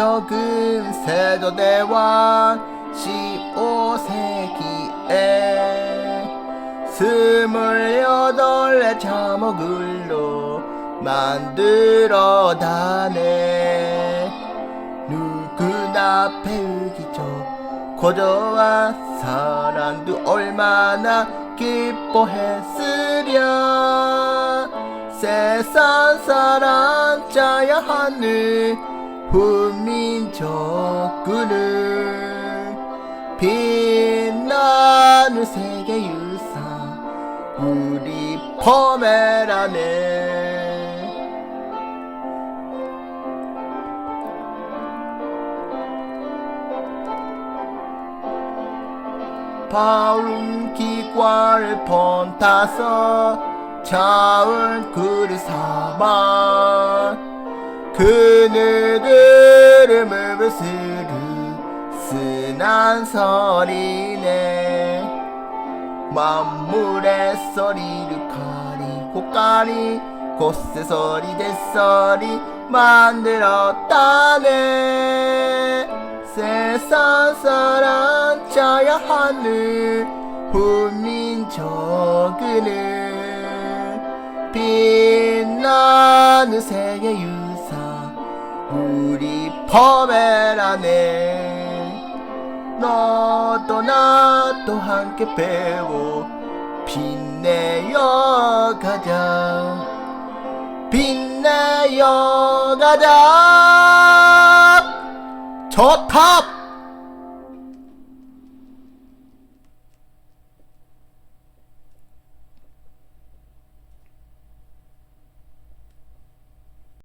적은 세조대왕 15세기에 스물여덟의 자목을로 만들어 다네. 누구나 배우기죠. 고조와 사랑도 얼마나 기뻐했으랴 세상 사랑 짜야 하는 훈민족구는 빛나는 세계 유산 우리 포메라네. 바운 기과를 번타서 차은 그리 사만 그늘들을 물부스르 쓴한 소리네. 만물의 소리를 가리 곳새 소리 대소리 만들었다네. 세상 사랑 짜야 하는 훈민족은 빛나는 세계 유산 우리 포메라네 너도 나도 함께 배워 빛내어 가자. 빛내어 가자. 좋다